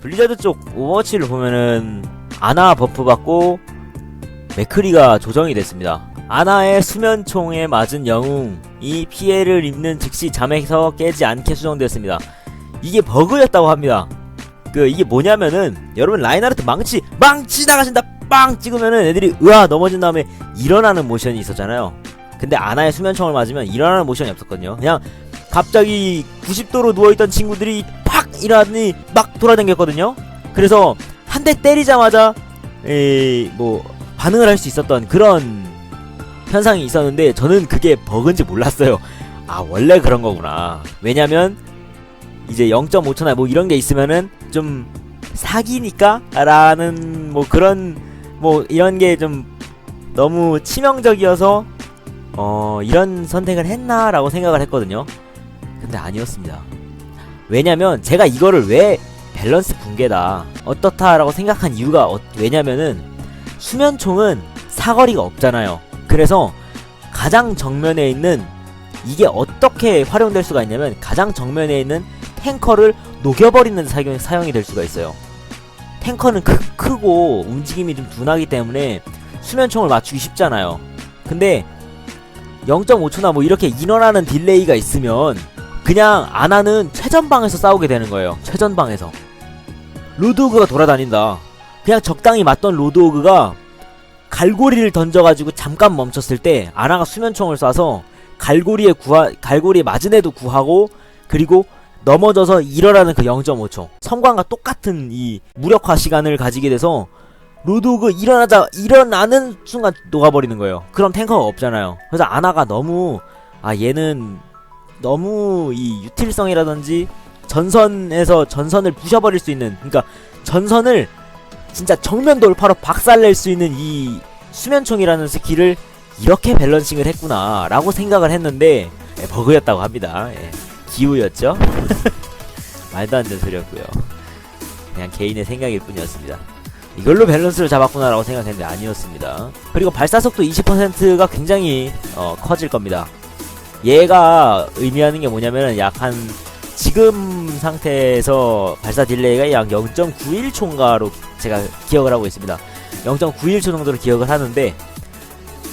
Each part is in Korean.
블리자드 쪽 오버워치를 보면은 아나 버프 받고 맥크리가 조정이 됐습니다. 아나의 수면총에 맞은 영웅이 피해를 입는 즉시 잠에서 깨지 않게 수정되었습니다. 이게 버그였다고 합니다. 그 이게 뭐냐면은 여러분 라인하르트 망치 망치 나가신다 빵 찍으면은 애들이 으아 넘어진 다음에 일어나는 모션이 있었잖아요. 근데 아나의 수면총을 맞으면 일어나는 모션이 없었거든요. 그냥 갑자기 90도로 누워있던 친구들이 팍 일어나더니 막 돌아다녔거든요. 그래서 한 대 때리자마자 에이 뭐 반응을 할 수 있었던 그런 현상이 있었는데 저는 그게 버그인지 몰랐어요. 아 원래 그런 거구나. 왜냐면 이제 0.5초나 뭐 이런 게 있으면은 좀 사기니까 라는 뭐 그런 뭐 이런 게 좀 너무 치명적이어서 어 이런 선택을 했나라고 생각을 했거든요. 근데 아니었습니다. 왜냐면 제가 이거를 왜 밸런스 붕괴다 어떻다라고 생각한 이유가 어, 왜냐면은 수면총은 사거리가 없잖아요. 그래서 가장 정면에 있는 이게 어떻게 활용될 수가 있냐면 가장 정면에 있는 탱커를 녹여버리는 사용, 사용이 될 수가 있어요. 탱커는 크, 크고 움직임이 좀 둔하기 때문에 수면총을 맞추기 쉽잖아요. 근데 0.5초나 뭐 이렇게 인원하는 딜레이가 있으면 그냥 아나는 최전방에서 싸우게 되는 거예요. 최전방에서. 로드오그가 돌아다닌다. 그냥 적당히 맞던 로드오그가 갈고리를 던져가지고 잠깐 멈췄을 때 아나가 수면총을 쏴서 갈고리에 구하 갈고리에 맞은 애도 구하고 그리고 넘어져서 일어나는 그 0.5초 성광과 똑같은 이 무력화 시간을 가지게 돼서 로드오그 일어나자 일어나는 순간 녹아버리는 거예요. 그럼 탱커가 없잖아요. 그래서 아나가 너무 아 얘는 너무 이 유틸성이라든지 전선에서 전선을 부셔버릴 수 있는 그러니까 전선을 진짜 정면 돌파로 박살낼 수 있는 이 수면총이라는 스킬을 이렇게 밸런싱을 했구나 라고 생각을 했는데 예, 버그였다고 합니다. 예, 기우였죠. 말도 안 되는 소리였고요. 그냥 개인의 생각일 뿐이었습니다. 이걸로 밸런스를 잡았구나 라고 생각했는데 아니었습니다. 그리고 발사속도 20%가 굉장히 어, 커질 겁니다. 얘가 의미하는 게 뭐냐면은 약 한 지금 상태에서 발사 딜레이가 약 0.91초인가로 제가 기억을 하고 있습니다. 0.91초 정도로 기억을 하는데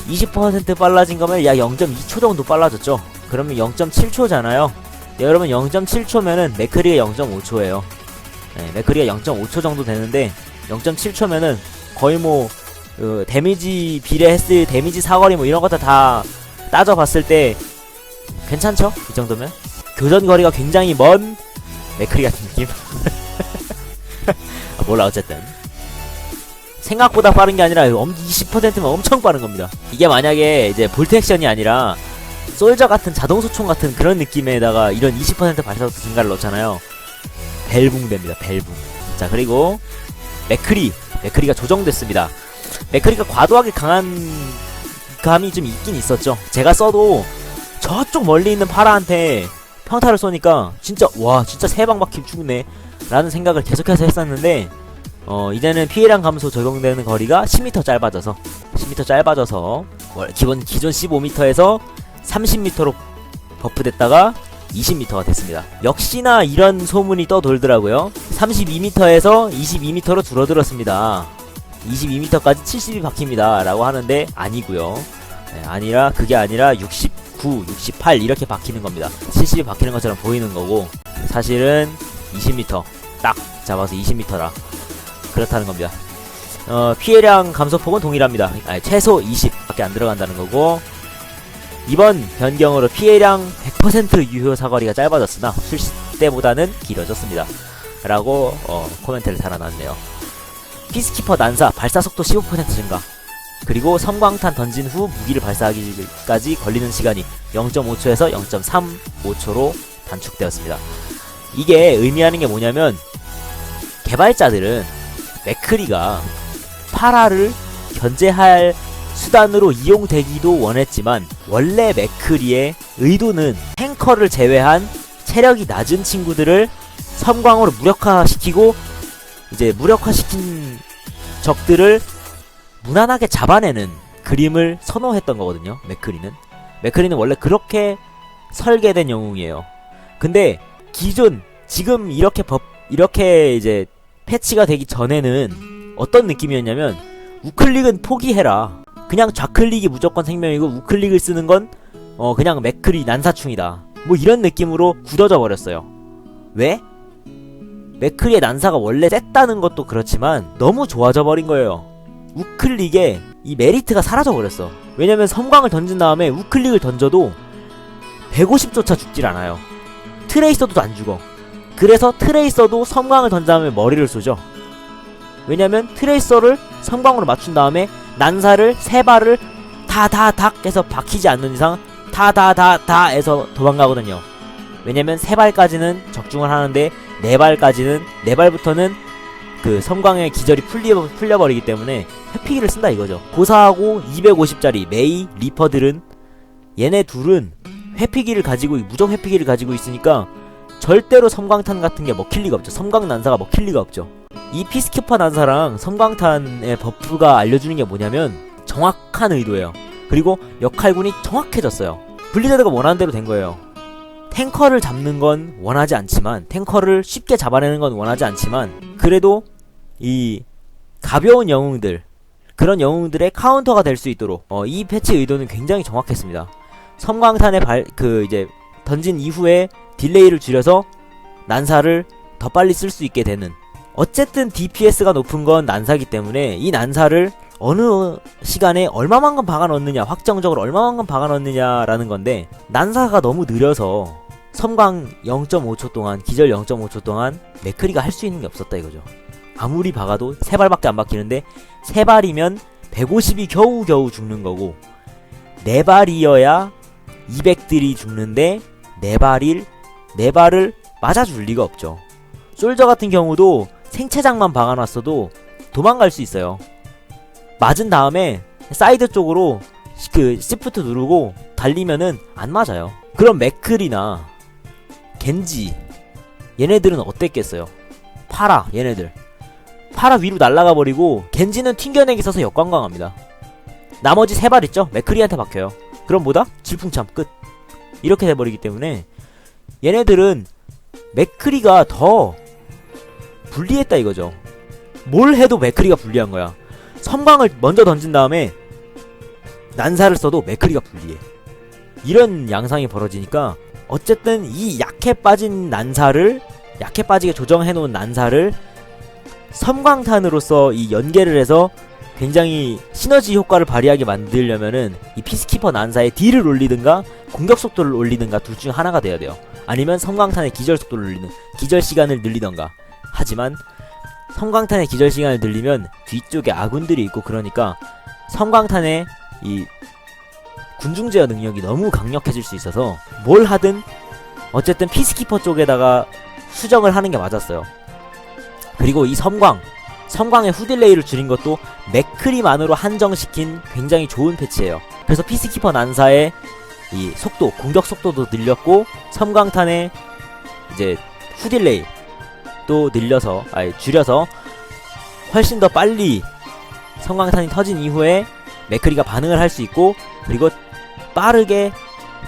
20% 빨라진 거면 약 0.2초 정도 빨라졌죠. 그러면 0.7초잖아요. 여러분 0.7초면은 맥크리가 0.5초예요. 네, 맥크리가 0.5초 정도 되는데 0.7초면은 거의 뭐 그, 데미지 비례했을 데미지 사거리 뭐 이런 것들 다 따져봤을 때 괜찮죠? 이 정도면 교전 거리가 굉장히 먼 맥크리 같은 느낌. 아, 몰라 어쨌든 생각보다 빠른 게 아니라 20%면 엄청 빠른 겁니다. 이게 만약에 이제 볼트 액션이 아니라 솔저 같은 자동 소총 같은 그런 느낌에다가 이런 20% 발사속도 증가를 넣잖아요. 벨붕 됩니다. 벨붕. 자 그리고 맥크리 맥크리가 조정됐습니다. 맥크리가 과도하게 강한 감이 좀 있긴 있었죠. 제가 써도 저쪽 멀리 있는 파라한테 평타를 쏘니까 진짜 와 진짜 세방 박히면 죽네 라는 생각을 계속해서 했었는데 어 이제는 피해량 감소 적용되는 거리가 10m 짧아져서 10m 짧아져서 월- 기본 기존 15m에서 30m로 버프됐다가 20m가 됐습니다. 역시나 이런 소문이 떠돌더라고요. 32m에서 22m로 줄어들었습니다. 22m까지 70이 박힙니다. 라고 하는데 아니고요. 네, 아니라 그게 아니라 69, 68 이렇게 박히는 겁니다. 70이 박히는 것처럼 보이는 거고 사실은 20m 딱 잡아서 20m라 그렇다는 겁니다. 어, 피해량 감소폭은 동일합니다. 아니, 최소 20밖에 안 들어간다는 거고 이번 변경으로 피해량 100% 유효 사거리가 짧아졌으나 출시 때보다는 길어졌습니다. 라고 어, 코멘트를 달아놨네요. 피스키퍼 난사 발사 속도 15% 증가. 그리고 섬광탄 던진 후 무기를 발사하기까지 걸리는 시간이 0.5초에서 0.35초로 단축되었습니다. 이게 의미하는 게 뭐냐면 개발자들은 맥크리가 파라를 견제할 수단으로 이용되기도 원했지만 원래 맥크리의 의도는 탱커를 제외한 체력이 낮은 친구들을 섬광으로 무력화시키고 이제 무력화시킨 적들을 무난하게 잡아내는 그림을 선호했던 거거든요. 맥크리는 맥크리는 원래 그렇게 설계된 영웅이에요. 근데 기존 지금 이렇게 법 이렇게 이제 패치가 되기 전에는 어떤 느낌이었냐면 우클릭은 포기해라. 그냥 좌클릭이 무조건 생명이고 우클릭을 쓰는 건 어 그냥 맥클이 난사충이다. 뭐 이런 느낌으로 굳어져 버렸어요. 왜? 맥클리의 난사가 원래 셌다는 것도 그렇지만 너무 좋아져 버린 거예요. 우클릭에 이 메리트가 사라져 버렸어. 왜냐면 섬광을 던진 다음에 우클릭을 던져도 150조차 죽질 않아요. 트레이서도 안 죽어. 그래서 트레이서도 섬광을 던진 다음에 머리를 쏘죠. 왜냐면 트레이서를 섬광으로 맞춘 다음에 난사를 세 발을 다다닥 해서 박히지 않는 이상 다다다다 해서 도망가거든요. 왜냐면 세 발까지는 적중을 하는데 네 발까지는 네 발부터는 그 섬광의 기절이 풀려, 풀려버리기 때문에 회피기를 쓴다 이거죠. 고사하고 250짜리 메이 리퍼들은 얘네 둘은 회피기를 가지고 무적 회피기를 가지고 있으니까 절대로 섬광탄 같은 게 먹힐 리가 없죠. 섬광 난사가 먹힐 리가 없죠. 이 피스키퍼 난사랑 섬광탄의 버프가 알려주는 게 뭐냐면 정확한 의도예요. 그리고 역할군이 정확해졌어요. 블리자드가 원하는 대로 된 거예요. 탱커를 잡는 건 원하지 않지만 탱커를 쉽게 잡아내는 건 원하지 않지만 그래도 이 가벼운 영웅들 그런 영웅들의 카운터가 될 수 있도록 어, 이 패치 의도는 굉장히 정확했습니다. 섬광탄의 발 그 이제 던진 이후에 딜레이를 줄여서 난사를 더 빨리 쓸 수 있게 되는 어쨌든 DPS가 높은 건 난사기 때문에 이 난사를 어느 시간에 얼마만큼 박아 넣느냐 확정적으로 얼마만큼 박아 넣느냐라는 건데 난사가 너무 느려서 섬광 0.5초 동안 기절 0.5초 동안 맥크리가 할 수 있는 게 없었다 이거죠. 아무리 박아도 세 발밖에 안 박히는데 세 발이면 150이 겨우겨우 죽는 거고 네 발이어야 200들이 죽는데 네 발일 네 발을 맞아줄 리가 없죠. 솔저 같은 경우도 생체장만 박아놨어도 도망갈 수 있어요 맞은 다음에 사이드 쪽으로 시- 그 시프트 누르고 달리면은 안 맞아요. 그럼 맥클이나 겐지 얘네들은 어땠겠어요? 파라 얘네들 파라 위로 날아가 버리고 겐지는 튕겨내기 있어서 역관광합니다. 나머지 세 발 있죠? 맥클리한테 박혀요. 그럼 뭐다? 질풍참 끝. 이렇게 돼버리기 때문에 얘네들은 맥크리가 더 불리했다 이거죠. 뭘 해도 맥크리가 불리한 거야. 섬광을 먼저 던진 다음에 난사를 써도 맥크리가 불리해. 이런 양상이 벌어지니까 어쨌든 이 약해 빠진 난사를 약해 빠지게 조정해 놓은 난사를 섬광탄으로서 이 연계를 해서 굉장히 시너지 효과를 발휘하게 만들려면은 이 피스키퍼 난사의 딜을 올리든가 공격 속도를 올리든가 둘 중 하나가 돼야 돼요. 아니면 섬광탄의 기절 속도를 올리는 기절 시간을 늘리던가. 하지만 섬광탄의 기절 시간을 늘리면 뒤쪽에 아군들이 있고 그러니까 섬광탄의 이 군중 제어 능력이 너무 강력해질 수 있어서 뭘 하든 어쨌든 피스키퍼 쪽에다가 수정을 하는 게 맞았어요. 그리고 이 섬광 섬광의 후딜레이를 줄인 것도 맥크리만으로 한정시킨 굉장히 좋은 패치예요. 그래서 피스키퍼 난사의 이 속도 공격 속도도 늘렸고 섬광탄의 이제 후딜레이 또 늘려서 아니 줄여서 훨씬 더 빨리 성광탄이 터진 이후에 맥크리가 반응을 할 수 있고 그리고 빠르게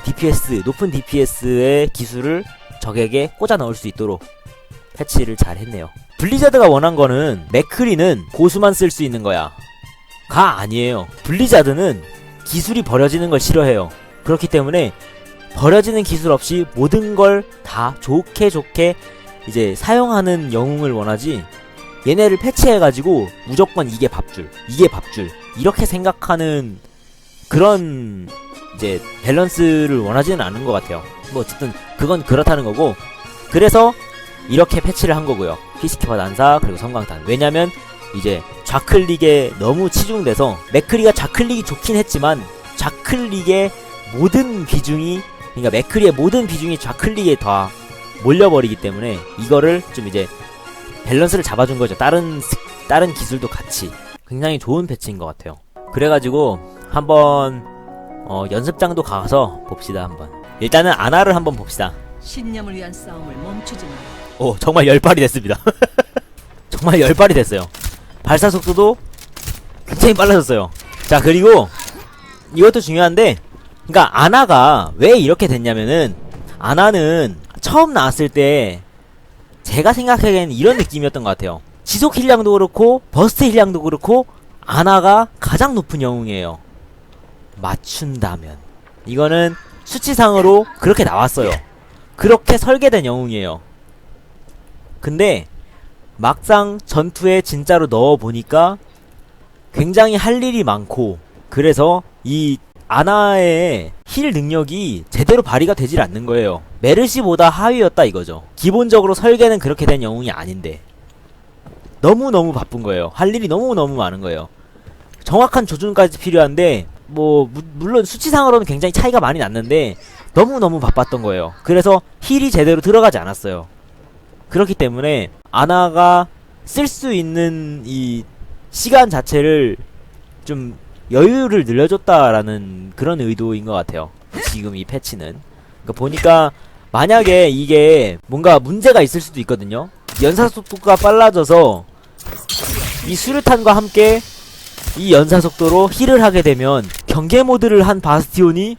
DPS 높은 DPS의 기술을 적에게 꽂아 넣을 수 있도록 패치를 잘 했네요. 블리자드가 원한 거는 맥크리는 고수만 쓸 수 있는 거야. 가 아니에요. 블리자드는 기술이 버려지는 걸 싫어해요. 그렇기 때문에 버려지는 기술 없이 모든 걸 다 좋게 좋게 이제 사용하는 영웅을 원하지 얘네를 패치해가지고 무조건 이게 밥줄 이게 밥줄 이렇게 생각하는 그런 이제 밸런스를 원하지는 않은 것 같아요. 뭐 어쨌든 그건 그렇다는 거고 그래서 이렇게 패치를 한 거고요. 피스키퍼 난사 그리고 성광탄. 왜냐면 이제 좌클릭에 너무 치중돼서 맥크리가 좌클릭이 좋긴 했지만 좌클릭의 모든 비중이 그러니까 맥크리의 모든 비중이 좌클릭에 다 몰려버리기 때문에 이거를 좀 이제 밸런스를 잡아준 거죠. 다른 스- 다른 기술도 같이 굉장히 좋은 패치인 것 같아요. 그래가지고 한번 어, 연습장도 가서 봅시다 한번. 일단은 아나를 한번 봅시다. 신념을 위한 싸움을 멈추지 마. 오 정말 열 발이 됐습니다. 정말 열 발이 됐어요. 발사 속도도 굉장히 빨라졌어요. 자 그리고 이것도 중요한데, 그러니까 아나가 왜 이렇게 됐냐면은 아나는 처음 나왔을 때 제가 생각하기에는 이런 느낌이었던 것 같아요. 지속 힐량도 그렇고 버스트 힐량도 그렇고 아나가 가장 높은 영웅이에요. 맞춘다면 이거는 수치상으로 그렇게 나왔어요. 그렇게 설계된 영웅이에요. 근데 막상 전투에 진짜로 넣어 보니까 굉장히 할 일이 많고 그래서 이 아나의 힐 능력이 제대로 발휘가 되질 않는 거예요. 메르시보다 하위였다 이거죠. 기본적으로 설계는 그렇게 된 영웅이 아닌데 너무너무 바쁜 거예요. 할 일이 너무너무 많은 거예요. 정확한 조준까지 필요한데 뭐 무- 물론 수치상으로는 굉장히 차이가 많이 났는데 너무너무 바빴던 거예요. 그래서 힐이 제대로 들어가지 않았어요. 그렇기 때문에 아나가 쓸 수 있는 이 시간 자체를 좀 여유를 늘려줬다라는 그런 의도인 것 같아요. 지금 이 패치는. 그러니까 보니까 만약에 이게 뭔가 문제가 있을 수도 있거든요. 연사 속도가 빨라져서 이 수류탄과 함께 이 연사 속도로 힐을 하게 되면 경계 모드를 한 바스티온이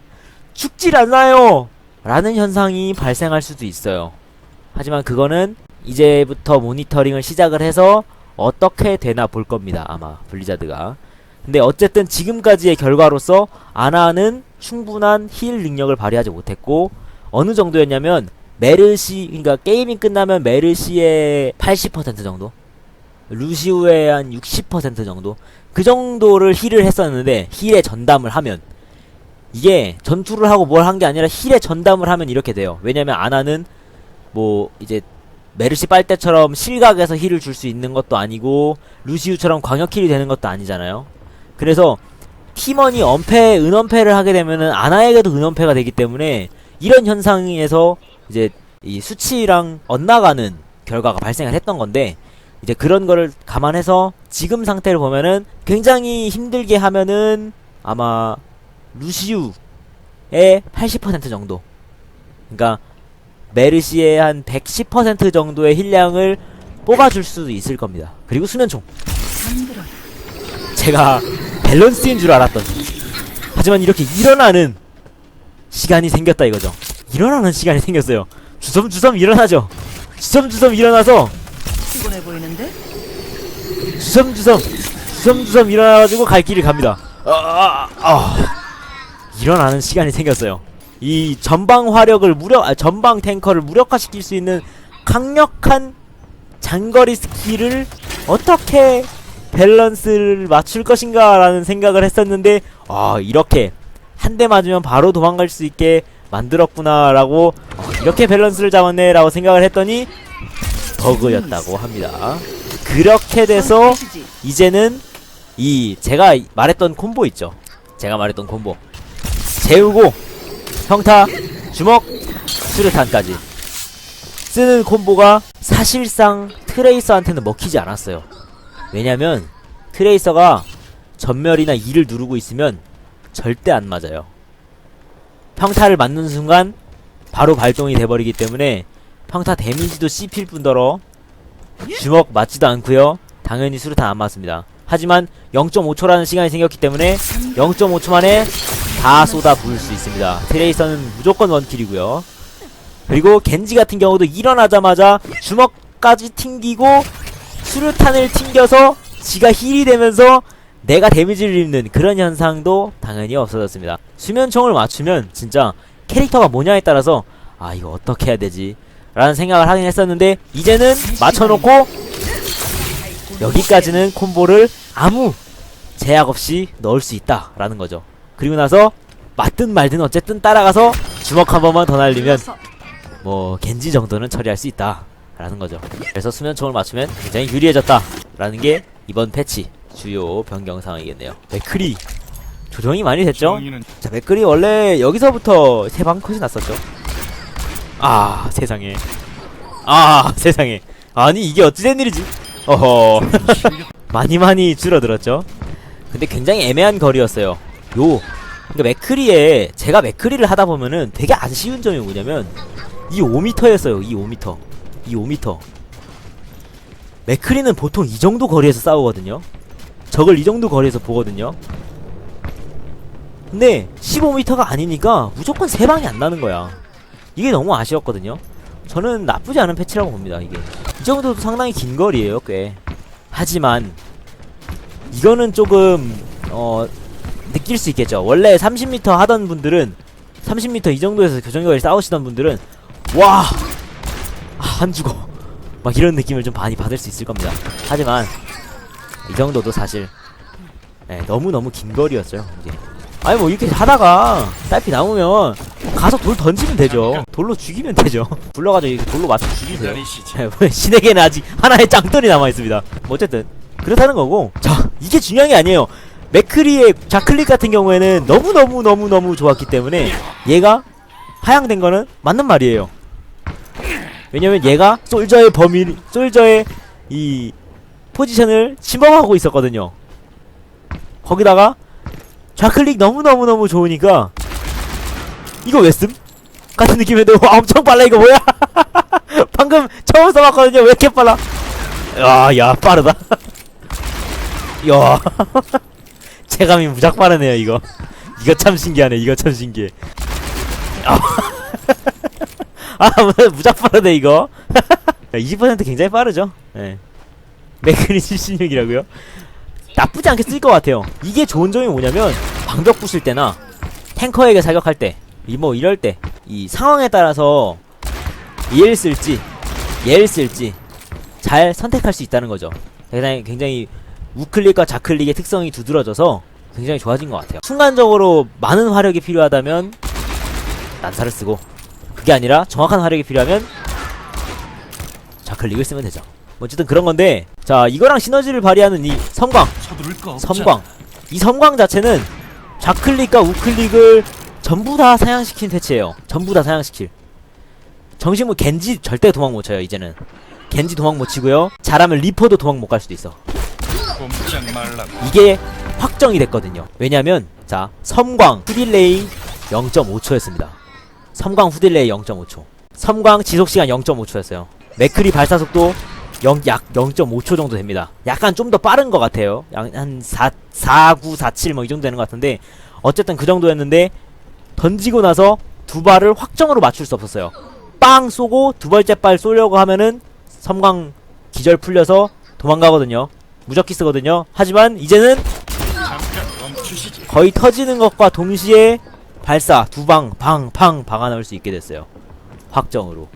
죽질 않아요! 라는 현상이 발생할 수도 있어요. 하지만 그거는 이제부터 모니터링을 시작을 해서 어떻게 되나 볼 겁니다. 아마 블리자드가. 근데 어쨌든 지금까지의 결과로서 아나는 충분한 힐 능력을 발휘하지 못했고 어느 정도였냐면 메르시 그러니까 게임이 끝나면 메르시의 80% 정도 루시우의 한 60% 정도 그 정도를 힐을 했었는데 힐에 전담을 하면 이게 전투를 하고 뭘 한 게 아니라 힐에 전담을 하면 이렇게 돼요. 왜냐면 아나는 뭐 이제 메르시 빨대처럼 실각에서 힐을 줄 수 있는 것도 아니고 루시우처럼 광역 힐이 되는 것도 아니잖아요. 그래서 팀원이 언패, 은언패를 하게 되면은 아나에게도 은언패가 되기 때문에 이런 현상에서 이제 이 수치랑 엇나가는 결과가 발생을 했던 건데 이제 그런 거를 감안해서 지금 상태를 보면은 굉장히 힘들게 하면은 아마 루시우의 80% 정도. 그러니까 메르시의 한 110% 정도의 힐량을 뽑아줄 수도 있을 겁니다. 그리고 수면총. 제가 밸런스인 줄 알았더니 하지만 이렇게 일어나는 시간이 생겼다 이거죠. 일어나는 시간이 생겼어요. 주섬주섬 일어나죠. 주섬주섬 일어나서 피곤해 보이는데? 주섬주섬 주섬주섬 일어나가지고 갈 길을 갑니다. 아, 아, 아. 일어나는 시간이 생겼어요. 이 전방 화력을 무력 아, 전방 탱커를 무력화시킬 수 있는 강력한 장거리 스킬을 어떻게 밸런스를 맞출 것인가 라는 생각을 했었는데 아 이렇게 한 대 맞으면 바로 도망갈 수 있게 만들었구나 라고 어, 이렇게 밸런스를 잡았네 라고 생각을 했더니 버그였다고 합니다. 그렇게 돼서. 이제는 이 제가 이- 말했던 콤보 있죠. 제가 말했던 콤보. 재우고 평타 주먹 수류탄까지 쓰는 콤보가 사실상 트레이서한테는 먹히지 않았어요. 왜냐면 트레이서가 전멸이나 2를 누르고 있으면 절대 안 맞아요. 평타를 맞는 순간 바로 발동이 돼버리기 때문에 평타 데미지도 씹힐 뿐더러 주먹 맞지도 않고요. 당연히 수류탄 안 맞습니다. 하지만 0.5초라는 시간이 생겼기 때문에 0.5초 만에 다 쏟아 부을 수 있습니다. 트레이서는 무조건 원킬이고요. 그리고 겐지 같은 경우도 일어나자마자 주먹까지 튕기고 수류탄을 튕겨서 지가 힐이 되면서 내가 데미지를 입는 그런 현상도 당연히 없어졌습니다. 수면총을 맞추면 진짜 캐릭터가 뭐냐에 따라서 아 이거 어떻게 해야 되지? 라는 생각을 하긴 했었는데 이제는 맞춰놓고 여기까지는 콤보를 아무 제약 없이 넣을 수 있다라는 거죠. 그리고 나서 맞든 말든 어쨌든 따라가서 주먹 한 번만 더 날리면. 뭐 겐지 정도는 처리할 수 있다 라는 거죠. 그래서 수면총을 맞추면 굉장히 유리해졌다 라는 게 이번 패치 주요 변경 사항이겠네요. 맥크리 조정이 많이 됐죠? 자 맥크리 원래 여기서부터 세방 컷이 났었죠. 아 세상에 아 세상에 아니 이게 어찌된 일이지? 어허 많이 많이 줄어들었죠. 근데 굉장히 애매한 거리였어요. 요 그러니까 맥크리에 제가 맥크리를 하다 보면은 되게 아쉬운 점이 뭐냐면 이 5m였어요. 이 5m. 이 5m. 맥크리는 보통 이 정도 거리에서 싸우거든요. 적을 이 정도 거리에서 보거든요. 근데 15m가 아니니까 무조건 세 방이 안 나는 거야. 이게 너무 아쉬웠거든요. 저는 나쁘지 않은 패치라고 봅니다. 이게 이 정도도 상당히 긴 거리예요, 꽤. 하지만 이거는 조금 어 느낄 수 있겠죠. 원래 30m 하던 분들은 30m 이 정도에서 교정거리 싸우시던 분들은 와! 아, 안 죽어. 막 이런 느낌을 좀 많이 받을 수 있을 겁니다. 하지만 이 정도도 사실 네, 너무너무 긴 거리였어요. 이게. 아니 뭐 이렇게 하다가 딸피 남으면 가서 돌 던지면 되죠. 돌로 죽이면 되죠. 불러가지고 이렇게 돌로 맞춰 죽이세요. 네, 뭐 신에게는 아직 하나의 짱돌이 남아있습니다. 뭐 어쨌든 그렇다는 거고 자 이게 중요한 게 아니에요. 맥크리의 자클릭 같은 경우에는 너무너무너무너무 좋았기 때문에 얘가 하향된 거는 맞는 말이에요. 왜냐면 얘가 솔저의 범위, 솔저의 이 포지션을 침범하고 있었거든요. 거기다가 좌클릭 너무너무너무 좋으니까 이거 왜 씀? 같은 와, 엄청 빨라 이거 뭐야? 방금 처음 써봤거든요 왜 이렇게 빨라? 야, 야 빠르다. 야, 체감이 무작 빠르네요 이거. 이거 참 신기하네. 이거 참 신기해. 아, 아 무작 빠르네 이거. 20% 굉장히 빠르죠. 예. 맥크리 76이라고요? 나쁘지 않게 쓸 것 같아요. 이게 좋은 점이 뭐냐면 방벽 부술 때나 탱커에게 사격할 때, 이 뭐 이럴 때 이 상황에 따라서 얘를 쓸지 얘를 쓸지 잘 선택할 수 있다는 거죠. 굉장히 굉장히 우클릭과 좌클릭의 특성이 두드러져서 굉장히 좋아진 것 같아요. 순간적으로 많은 화력이 필요하다면 난사를 쓰고 그게 아니라 정확한 화력이 필요하면 좌클릭을 쓰면 되죠. 뭐 어쨌든 그런 건데 자 이거랑 시너지를 발휘하는 이 섬광. 섬광. 이 섬광 자체는 좌클릭과 우클릭을 전부 다 사양시킨 패치예요. 전부 다 사양시킬. 정식물 겐지 절대 도망 못 쳐요 이제는. 겐지 도망 못 치고요. 잘하면 리퍼도 도망 못 갈 수도 있어. 이게 확정이 됐거든요. 왜냐면 자 섬광 후딜레이 0.5초였습니다 섬광 후딜레이 0.5초. 섬광 지속시간 0.5초였어요. 맥크리 발사속도 0, 약 0.5초 정도 됩니다. 약간 좀 더 빠른 것 같아요. 약한 4, 4, 9, 4, 7 뭐 이 정도 되는 것 같은데 어쨌든 그 정도였는데 던지고 나서 두 발을 확정으로 맞출 수 없었어요. 빵 쏘고 두 번째 발 쏘려고 하면은 섬광 기절 풀려서 도망가거든요. 무적기 쓰거든요. 하지만 이제는. 거의 터지는 것과 동시에 발사 두 방방팡 박아 넣을 수 있게 됐어요. 확정으로.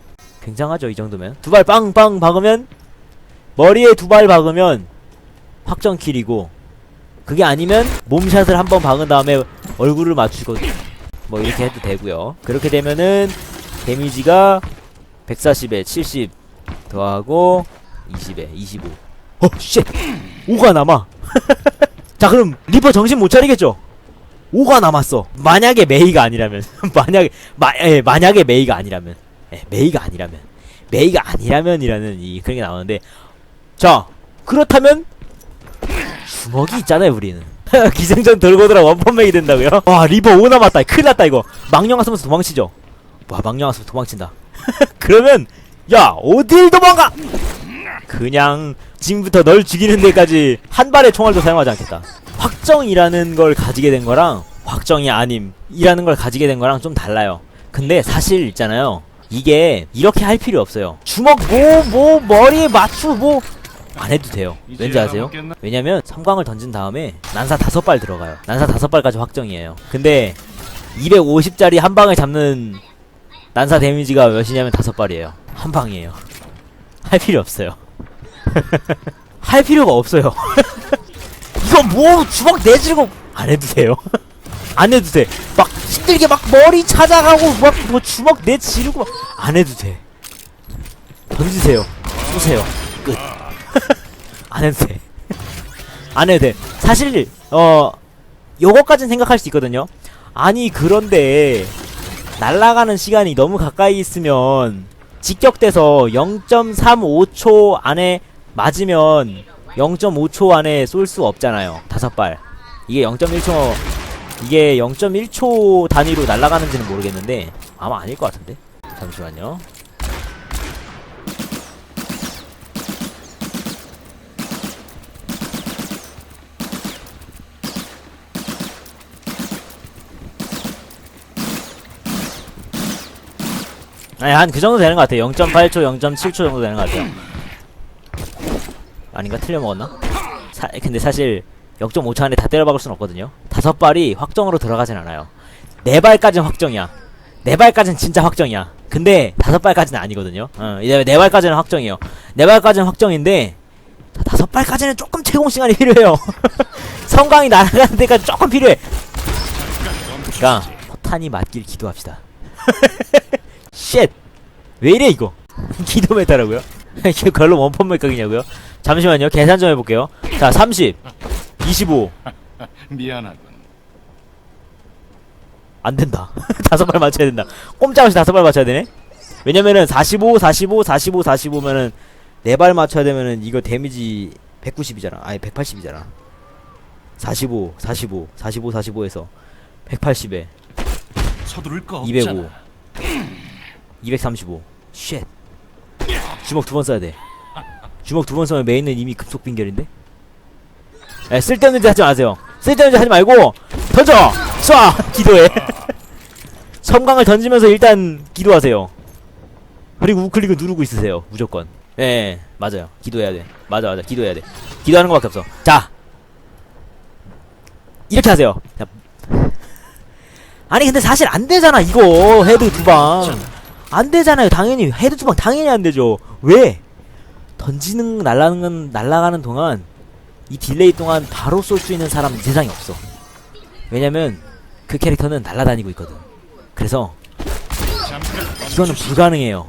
굉장하죠 이 정도면. 두 발 빵빵 박으면 머리에 두 발 박으면 확정 킬이고 그게 아니면 몸샷을 한 번 박은 다음에 얼굴을 맞추고 뭐 이렇게 해도 되고요. 그렇게 되면은 데미지가 140에 70 더하고 20에 25. 어, 쉣! 5가 남아. 자 그럼 리퍼 정신 못 차리겠죠? 5가 남았어. 만약에 메이가 아니라면. 만약에 마, 예, 만약에 메이가 아니라면. 예, 메이가 아니라면. 메이가 아니라면이라는 이 그런 게 나오는데. 자 그렇다면 주먹이 있잖아요 우리는. 기생전 돌고 돌아 원펀 메이 된다고요? 와 리퍼 5 남았다. 큰일 났다 이거. 망령아 쓰면서 도망치죠. 와 망령아 쓰면서 도망친다. 그러면 야 어딜 도망가 그냥 지금부터 널 죽이는 데까지 한 발의 총알도 사용하지 않겠다. 확정이라는 걸 가지게 된 거랑 확정이 아님이라는 걸 가지게 된 거랑 좀 달라요. 근데 사실 있잖아요. 이게 이렇게 할 필요 없어요. 주먹 뭐 뭐 머리에 맞추 뭐 안 해도 돼요. 왠지 아세요? 왜냐면 섬광을 던진 다음에 난사 다섯 발 들어가요. 난사 다섯 발까지 확정이에요. 근데 250짜리 한 방에 잡는 난사 데미지가 몇이냐면 다섯 발이에요. 한 방이에요. 할 필요 없어요. 할 필요가 없어요. 이거 뭐 주먹 내지르고 안 해도 돼요. 안 해도 돼. 막 힘들게 막 머리 찾아가고 막 뭐 주먹 내지르고 막안 해도 돼. 던지세요. 쏘세요. 끝. 안 해도 돼. 안 해도 돼. 사실 어 요거까진 생각할 수 있거든요. 아니 그런데 날아가는 시간이 너무 가까이 있으면 직격돼서 0.35초 안에 맞으면 0.5초 안에 쏠 수 없잖아요. 다섯 발. 이게 0.1초 이게 0.1초 단위로 날아가는지는 모르겠는데 아마 아닐 것 같은데. 잠시만요. 아니 한 그 정도 되는 것 같아요. 0.8초, 0.7초 정도 되는 것 같아요. 아닌가 틀려 먹었나? 사, 근데 사실 0.5초 안에 다 때려박을 순 없거든요. 다섯 발이 확정으로 들어가진 않아요. 네 발까지는 확정이야. 네 발까지는 진짜 확정이야. 근데 다섯 발까지는 아니거든요. 어, 네 발까지는 확정이에요. 네 발까지는 확정인데 자, 다섯 발까지는 조금 채공 시간이 필요해요. 성광이 날아가는 데까지 조금 필요해. 그러니까 포탄이 맞길 기도합시다. 쉣! 왜 이래 이거? 기도 메타라고요? 이게 그걸로 원펀 맥각이냐고요? 잠시만요. 계산 좀 해볼게요. 자, 30, 25. 미안하군. 안 된다. 다섯 발 맞춰야 된다. 꼼짝없이 다섯 발 맞춰야 되네? 왜냐면은 45, 45, 45, 45면은 네 발 맞춰야 되면은 이거 데미지 190이잖아. 아니 180이잖아. 45, 45, 45, 45에서 180에 서두를 거 205. 없잖아. 235. 쉣. 주먹 두 번 써야 돼. 주먹 두번 써면 메인은 이미 급속 빙결인데? 에, 쓸데없는 짓 하지 마세요. 쓸데없는 짓 하지 말고, 던져! 쏴! 기도해. 섬광을 던지면서 일단 기도하세요. 그리고 우클릭을 누르고 있으세요. 무조건. 예, 맞아요. 기도해야 돼. 맞아, 맞아. 기도해야 돼. 기도하는 것밖에 없어. 자! 이렇게 하세요. 자. 아니, 근데 사실 안 되잖아, 이거. 헤드 두 방. 안 되잖아요. 당연히 헤드 투방 당연히 안 되죠. 왜? 던지는 날라가는 날아가는 동안 이 딜레이 동안 바로 쏠 수 있는 사람은 세상에 없어. 왜냐면 그 캐릭터는 날아다니고 있거든. 그래서 이거는. 불가능해요.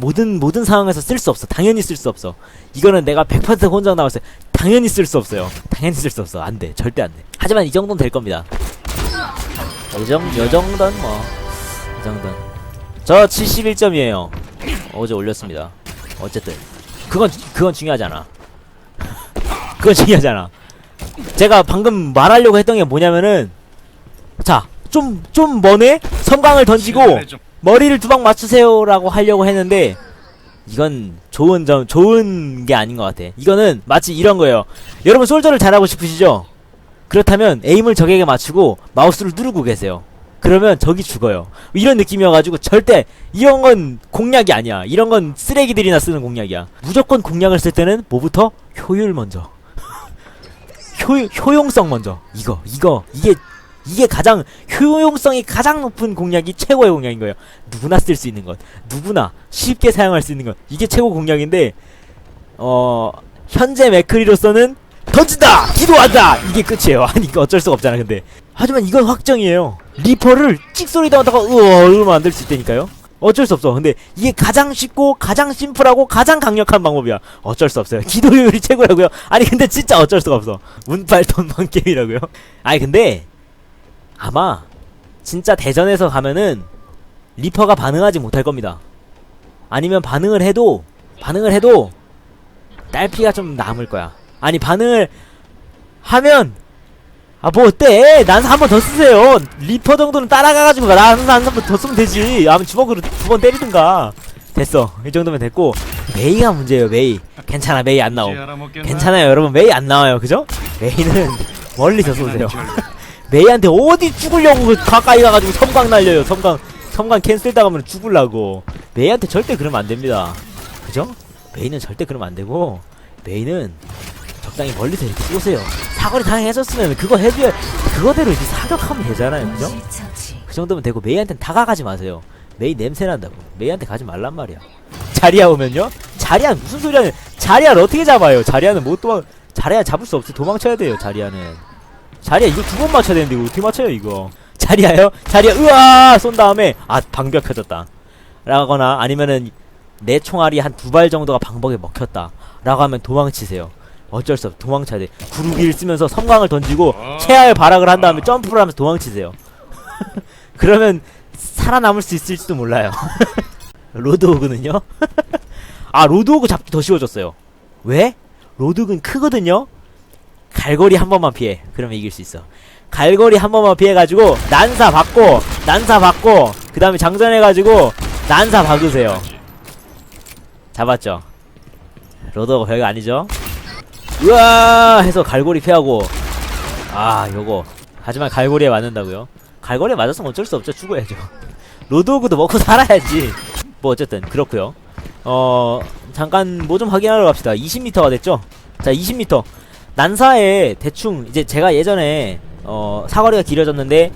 모든 모든 상황에서 쓸 수 없어. 당연히 쓸 수 없어. 이거는 내가 100% 혼자 나왔어요. 당연히 쓸 수 없어요. 당연히 쓸 수 없어. 안 돼. 절대 안 돼. 하지만 이 정도는 될 겁니다. 이 정, 요 정도는 뭐. 이 정도는. 저 71점이에요. 어제 올렸습니다. 어쨌든. 그건, 그건 중요하지 않아. 그건 중요하지 않아. 제가 방금 말하려고 했던 게 뭐냐면은, 자, 좀, 좀 머네? 섬광을 던지고, 좀- 머리를 두 방 맞추세요라고 하려고 했는데 이건 좋은 점 좋은 게 아닌 것 같아. 이거는 마치 이런 거예요. 여러분 솔저를 잘하고 싶으시죠? 그렇다면 에임을 적에게 맞추고 마우스를 누르고 계세요. 그러면 적이 죽어요. 이런 느낌이어가지고 절대 이런 건 공략이 아니야. 이런 건 쓰레기들이나 쓰는 공략이야. 무조건 공략을 쓸 때는 뭐부터 효율 먼저. 효 효용성 먼저. 이거 이거 이게 이게 가장 효용성이 가장 높은 공략이 최고의 공략인 거예요. 누구나 쓸 수 있는 것, 누구나 쉽게 사용할 수 있는 것, 이게 최고 공략인데 어 현재 맥크리로서는 던진다, 기도한다 이게 끝이에요. 아니 이거 어쩔 수가 없잖아. 근데 하지만 이건 확정이에요. 리퍼를 찍소리 당하다가 으어 이러면 안 될 수 있다니까요. 어쩔 수 없어. 근데 이게 가장 쉽고 가장 심플하고 가장 강력한 방법이야. 어쩔 수 없어요. 기도율이 최고라고요. 아니 근데 진짜 어쩔 수가 없어. 운빨 돈만 게임이라고요. 아니 근데 아마 진짜 대전에서 가면은 리퍼가 반응하지 못할 겁니다. 아니면 반응을 해도 반응을 해도 딸피가 좀 남을 거야. 아니 반응을 하면 아 뭐 어때? 난사 한 번 더 쓰세요. 리퍼 정도는 따라가가지고 난사 한 번 더 쓰면 되지. 아무 주먹으로 두 번 때리든가. 됐어. 이 정도면 됐고 메이가 문제예요. 메이. 괜찮아 메이 안 나옴. 괜찮아요 여러분 메이 안 나와요. 그죠? 메이는 멀리서 쏘세요. 메이한테 어디 죽으려고 그 가까이 가가지고 섬광 날려요 섬광 섬광 캔슬 당하면 죽을라고 메이한테 절대 그러면 안 됩니다 그죠? 메이는 절대 그러면 안 되고 메이는 적당히 멀리서 이렇게 쏘세요. 사거리 당해졌으면 그거 해줘야 그거대로 이제 사격하면 되잖아요. 그죠? 그 정도면 되고 메이한테는 다가가지 마세요. 메이 냄새 난다고. 메이한테 가지 말란 말이야. 자리야 오면요? 자리야 무슨 소리야 자리야를 어떻게 잡아요? 자리야는 못 도망 자리야 잡을 수 없지 도망쳐야 돼요 자리야는. 자리야 이거 두 번 맞춰야 되는데 이거 어떻게 맞춰요 이거? 자리야요? 자리야 으아! 쏜 다음에 아 방벽 켜졌다. 라거나 아니면은 내 총알이 한 두 발 정도가 방벽에 먹혔다. 라고 하면 도망치세요 어쩔 수 없어 도망쳐야 돼 구르기를 쓰면서 섬광을 던지고 최하의 발악을 한 다음에 점프를 하면서 도망치세요 그러면 살아남을 수 있을지도 몰라요 로드호그는요? 아 로드호그 잡기 더 쉬워졌어요 왜? 로드호그는 크거든요 갈고리 한 번만 피해. 그러면 이길 수 있어. 갈고리 한 번만 피해가지고 난사 받고 난사 받고 그 다음에 장전해가지고 난사 박으세요. 잡았죠. 로더가 별거 아니죠. 으아 해서 갈고리 피하고 아 요거 하지만 갈고리에 맞는다고요? 갈고리에 맞았으면 어쩔 수 없죠. 죽어야죠. 로드호그도 먹고 살아야지. 뭐 어쨌든 그렇고요. 어 잠깐 뭐 좀 확인하러 갑시다 20m가 됐죠 자 20m 난사에 대충 이제 제가 예전에 어 사거리가 길어졌는데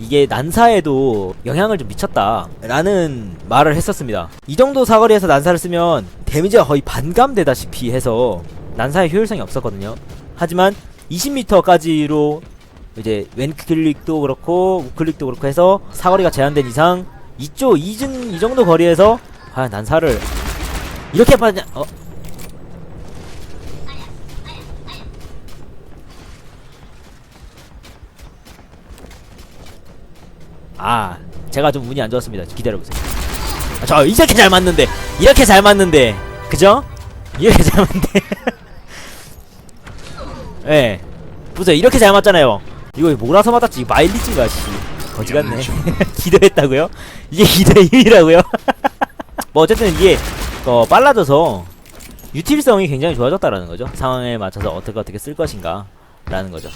이게 난사에도 영향을 좀 미쳤다 라는 말을 했었습니다 이 정도 사거리에서 난사를 쓰면 데미지가 거의 반감되다시피 해서 난사의 효율성이 없었거든요 하지만 20m까지로 이제 왼클릭도 그렇고 우클릭도 그렇고 해서 사거리가 제한된 이상 이쪽 이진 이 정도 거리에서 아 난사를 이렇게 빠냐 어 아, 제가 좀 운이 안 좋았습니다. 기다려보세요. 아, 저 이렇게 잘 맞는데, 이렇게 잘 맞는데, 그죠? 이렇게 잘 맞는데. 예. 네. 보세요, 이렇게 잘 맞잖아요. 이거 몰아서 맞았지, 마일리지가, 씨. 거지 같네. 기도했다고요? 이게 기도의 힘이라고요? 뭐, 어쨌든 이게, 어, 빨라져서, 유틸성이 굉장히 좋아졌다라는 거죠. 상황에 맞춰서 어떻게 어떻게 쓸 것인가. 라는 거죠.